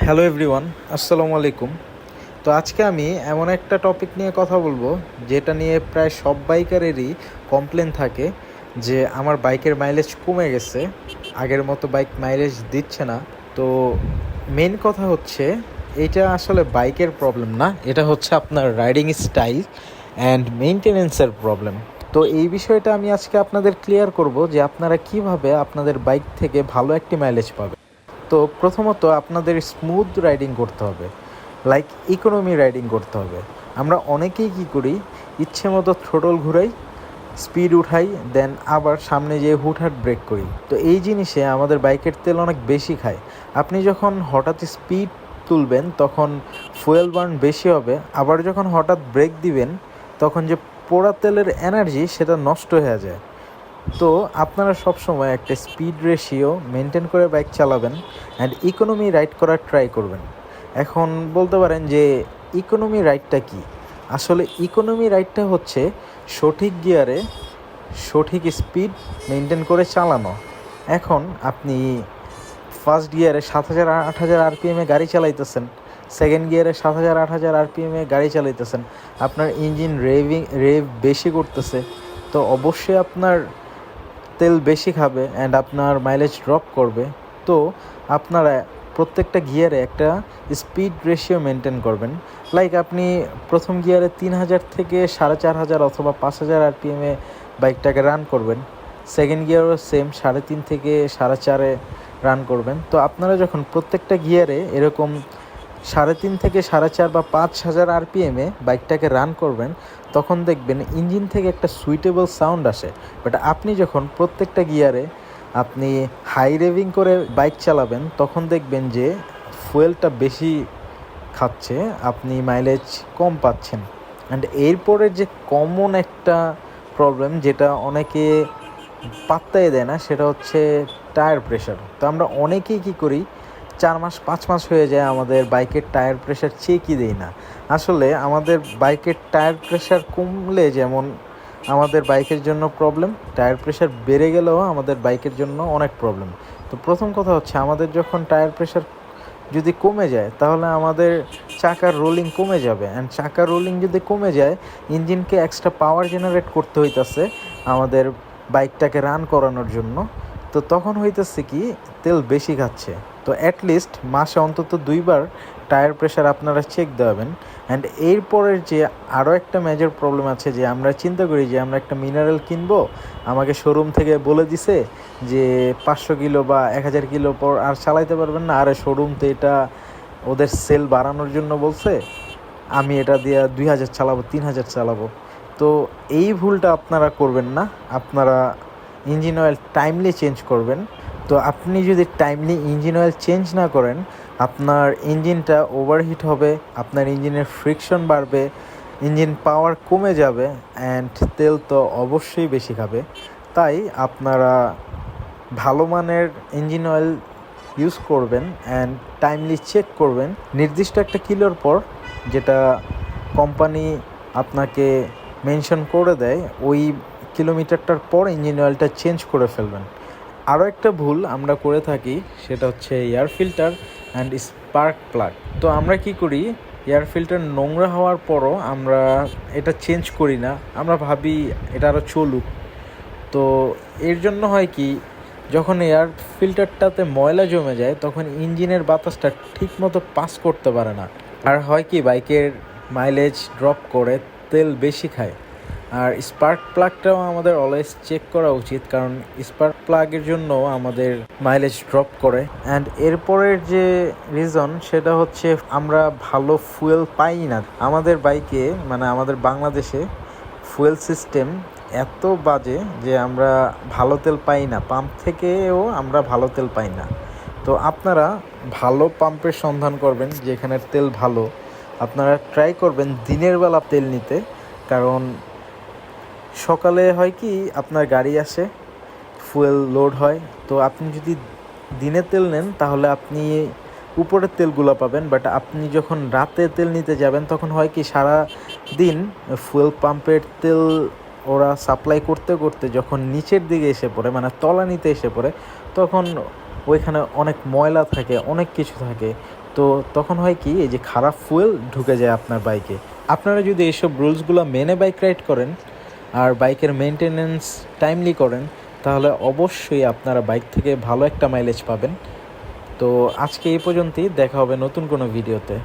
Hello everyone আসসালামু আলাইকুম তো আজকে আমি এমন একটা টপিক নিয়ে কথা বলব, যেটা নিয়ে প্রায় সব বাইকারেরই কমপ্লেন থাকে, যে আমার বাইকের মাইলেজ কমে গেছে, আগের মতো বাইক মাইলেজ দিচ্ছে না। তো মেন কথা হচ্ছে, এটা আসলে বাইকের প্রবলেম না, এটা হচ্ছে আপনার রাইডিং স্টাইল অ্যান্ড মেনটেনেন্সের প্রবলেম তো এই বিষয়টা আমি আজকে আপনাদের ক্লিয়ার করব, যে আপনারা কীভাবে আপনাদের বাইক থেকে ভালো একটি মাইলেজ পাবেন। তো প্রথমত আপনাদের স্মুথ রাইডিং করতে হবে। লাইক ইকোনমি রাইডিং করতে হবে। আমরা অনেকেই কি করি, ইচ্ছে মতো থ্রোটল ঘুরাই স্পিড উঠাই দেন আবার সামনে যেয়ে হুটহাট ব্রেক করি। তো এই জিনিসে আমাদের বাইকের তেল অনেক বেশি খায়। আপনি যখন হঠাৎ স্পিড তুলবেন, তখন ফুয়েল বার্ন বেশি হবে। আবার যখন হঠাৎ ব্রেক দিবেন, তখন যে পোড়া তেলের এনার্জি সেটা নষ্ট হয়ে যায়। তো আপনারা সব সময় একটা স্পিড রেশিও মেনটেন করে বাইক চালাবেন অ্যান্ড ইকোনমি রাইড করার ট্রাই করবেন। এখন বলতে পারেন যে ইকোনমি রাইডটা কি? আসলে ইকোনমি রাইডটা হচ্ছে সঠিক গিয়ারে সঠিক স্পিড মেনটেন করে চালানো। এখন আপনি ফার্স্ট গিয়ারে সাত হাজার, আট হাজার আরপিএমে গাড়ি চালাইতেছেন সেকেন্ড গিয়ারে সাত হাজার, আট হাজার আরপিএমে গাড়ি চালাইতেছেন, আপনার ইঞ্জিন রেভিং রেভ বেশি করতেছে, তো অবশ্যই আপনার তেল বেশি খাবে অ্যান্ড আপনার মাইলেজ ড্রপ করবে, তো আপনারা প্রত্যেকটা গিয়ারে একটা স্পিড রেশিও মেনটেন করবেন। লাইক আপনি প্রথম গিয়ারে তিন হাজার থেকে সাড়ে চার হাজার অথবা পাঁচ হাজার আরপিএমে বাইকটাকে রান করবেন। সেকেন্ড গিয়ারও সেম সাড়ে তিন থেকে সাড়ে চারে রান করবেন। তো আপনারা যখন প্রত্যেকটা গিয়ারে এরকম সাড়ে তিন থেকে সাড়ে চার বা পাঁচ হাজার আরপিএমে বাইকটাকে রান করবেন, তখন দেখবেন ইঞ্জিন থেকে একটা সুইটেবল সাউন্ড আসে। বাট আপনি যখন প্রত্যেকটা গিয়ারে আপনি হাই রেভিং করে বাইক চালাবেন, তখন দেখবেন যে ফুয়েলটা বেশি খাচ্ছে, আপনি মাইলেজ কম পাচ্ছেন। অ্যান্ড এরপরে যে কমন একটা প্রবলেম যেটা অনেকে পাত্তাই দেয় না, সেটা হচ্ছে টায়ার প্রেশার তো আমরা অনেকেই কী করি চার মাস, পাঁচ মাস হয়ে যায় আমাদের বাইকের টায়ার প্রেশার চেকই দেই না। আসলে আমাদের বাইকের টায়ার প্রেশার কমলে যেমন আমাদের বাইকের জন্য প্রবলেম টায়ার প্রেশার বেড়ে গেলেও আমাদের বাইকের জন্য অনেক প্রবলেম তো প্রথম কথা হচ্ছে, আমাদের যখন টায়ার প্রেশার যদি কমে যায়, তাহলে আমাদের চাকার রোলিং কমে যাবে। অ্যান্ড চাকার রোলিং যদি কমে যায়, ইঞ্জিনকে এক্সট্রা পাওয়ার জেনারেট করতে হইতাছে আমাদের বাইকটাকে রান করানোর জন্য। তো তখন হইতেছে কি, তেল বেশি খাচ্ছে। তো অ্যাটলিস্ট মাসে অন্তত দুইবার টায়ার প্রেশার আপনারা চেক দেওয়াবেন। অ্যান্ড এরপরের যে আরও একটা মেজর প্রবলেম আছে যে আমরা চিন্তা করি যে আমরা একটা মিনারেল কিনবো, আমাকে শোরুম থেকে বলে দিছে যে পাঁচশো কিলো বা এক হাজার কিলো পর আর চালাইতে পারবেন না। আরে শোরুম তো এটা ওদের সেল বাড়ানোর জন্য বলছে, আমি এটা দিয়ে দুই হাজার চালাবো, তিন হাজার চালাবো। তো এই ভুলটা আপনারা করবেন না। আপনারা ইঞ্জিন অয়েল টাইমলি চেঞ্জ করবেন। তো আপনি যদি টাইমলি ইঞ্জিন অয়েল চেঞ্জ না করেন, আপনার ইঞ্জিনটা ওভারহিট হবে, আপনার ইঞ্জিনের ফ্রিকশন বাড়বে, ইঞ্জিন পাওয়ার কমে যাবে অ্যান্ড তেল তো অবশ্যই বেশি খাবে। তাই আপনারা ভালো মানের ইঞ্জিন অয়েল ইউজ করবেন অ্যান্ড টাইমলি চেক করবেন। নির্দিষ্ট একটা কিলোর পর যেটা কোম্পানি আপনাকে মেনশন করে দেয়, ওই কিলোমিটারটার পর ইঞ্জিন অয়েলটা চেঞ্জ করে ফেলবেন। আরও একটা ভুল আমরা করে থাকি, সেটা হচ্ছে air filter and spark plug তো আমরা কি করি এয়ার ফিল্টার নোংরা হওয়ার পরও আমরা এটা চেঞ্জ করি না। আমরা ভাবি এটা আরও চলুক। তো এর জন্য হয় কি, যখন এয়ার ফিল্টারটাতে ময়লা জমে যায়, তখন ইঞ্জিনের বাতাসটা ঠিকমতো পাস করতে পারে না। আর হয় কি বাইকের মাইলেজ ড্রপ করে তেল বেশি খায়। আর স্পার্ক প্লাগটাও আমাদের অলওয়েজ চেক করা উচিত, কারণ স্পার্ক প্লাগের জন্য আমাদের মাইলেজ ড্রপ করে। অ্যান্ড এরপরের যে রিজন সেটা হচ্ছে আমরা ভালো ফুয়েল পাই না। আমাদের বাইকে মানে আমাদের বাংলাদেশে ফুয়েল সিস্টেম এত বাজে যে আমরা ভালো তেল পাই না। পাম্প থেকেও আমরা ভালো তেল পাই না। তো আপনারা ভালো পাম্পের সন্ধান করবেন যেখানের তেল ভালো। আপনারা ট্রাই করবেন দিনের বেলা তেল নিতে, কারণ সকালে হয় কি, আপনার গাড়ি আসে ফুয়েল লোড হয়, তো আপনি যদি দিনে তেল নেন, তাহলে আপনি উপরের তেলগুলো পাবেন বাট আপনি যখন রাতে তেল নিতে যাবেন, তখন হয় কি, সারা দিন ফুয়েল পাম্পের তেল ওরা সাপ্লাই করতে করতে যখন নিচের দিকে এসে পড়ে মানে তলানিতে এসে পড়ে, তখন ওইখানে অনেক ময়লা থাকে, অনেক কিছু থাকে, তো তখন হয় কি, এই যে খারাপ ফুয়েল ঢুকে যায় আপনার বাইকে আপনারা যদি এইসব রুলসগুলো মেনে বাইক রাইড করেন আর বাইকের মেনটেনেন্স টাইমলি করেন, তাহলে অবশ্যই আপনারা বাইক থেকে ভালো একটা মাইলেজ পাবেন। তো আজকে এই পর্যন্তই, দেখা হবে নতুন কোনো ভিডিওতে